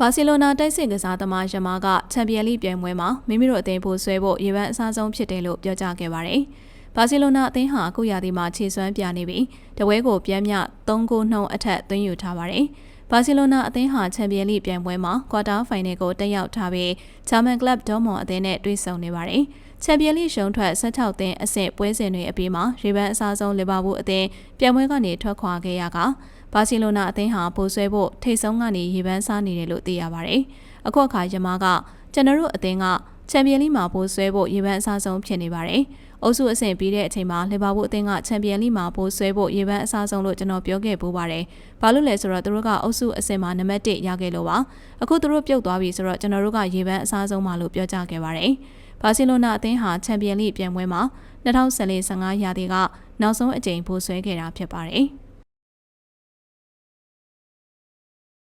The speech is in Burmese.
ဘာစီလိုနာတိုက်စစ်ကစားသမားယမားကချန်ပီယံလိပြိုင်ပွဲမှာမိမိတို့အသင်းဖို့ဆွဲဖို့ရေပန်းအစားဆုံးဖြစ်တယ်လို့ပြောကြားခဲ့ပါတယ်။ဘာစီလိုနာအသင်းဟာအခုရာသီမှာခြေစွမ်းပြနေပြီးတပွဲကိုပြန်မြ3ဂိုးနှုန်းအထက်သွင်းယူထားပါတယ်။ဘာစီလိုနာအသင်းဟာချန်ပီယံလိပြိုင်ပွဲမှာကွာတာဖိုင်နယ်ကိုတက်ရောက်ထားပြီးဂျာမန်ကလပ်ဒေါမွန်အသင်းနဲ့တွေ့ဆုံနေပါတယ်။ ချန်ပီယံလိရှုံးထွက်16သင်းအဆင့်ပွဲစဉ်တွေအပြီးမှာရေပန်းအစားဆုံးလီဗာပူးအသင်းပြိုင်ပွဲကနေထွက်ခွာခဲ့ရကဘာစီလိုနာအသင်းဟာပိုဆွဲဖို့ထိတ်ဆုံးကနေရေပန်းစားနေတယ်လို့သိရပါတယ်။အခုအခါယမားကကျွန်တော်တို့အသင်းကချန်ပီယံလိမှာပိုဆွဲဖို့ရေပန်းအစားဆုံးဖြစ်နေပါတယ်။အုပ်စုအဆင့်ပြီးတဲ့အချိန်မှာလီဗာပူးအသင်းကချန်ပီယံလိမှာပိုဆွဲဖို့ရေပန်းအစားဆုံးလို့ကျွန်တော်ပြောခဲ့ပူပါတယ်။ဘာလို့လဲဆိုတော့သူတို့ကအုပ်စုအဆင့်မှာနံပါတ်1ရခဲ့လို့ပါ။အခုသူတို့ပြုတ်သွားပြီဆိုတော့ကျွန်တော်တို့ကရေပန်းအစားဆုံးပါလို့ပြောကြားခဲ့ပါတယ်။ ဘာစီလိုနာအသင်းဟာချန်ပီယံလိပြိုင်ပွဲမှာ2014-15ရာသီကနောက်ဆုံးအကြိမ်ပိုဆွဲခဲ့တာဖြစ်ပါတယ်။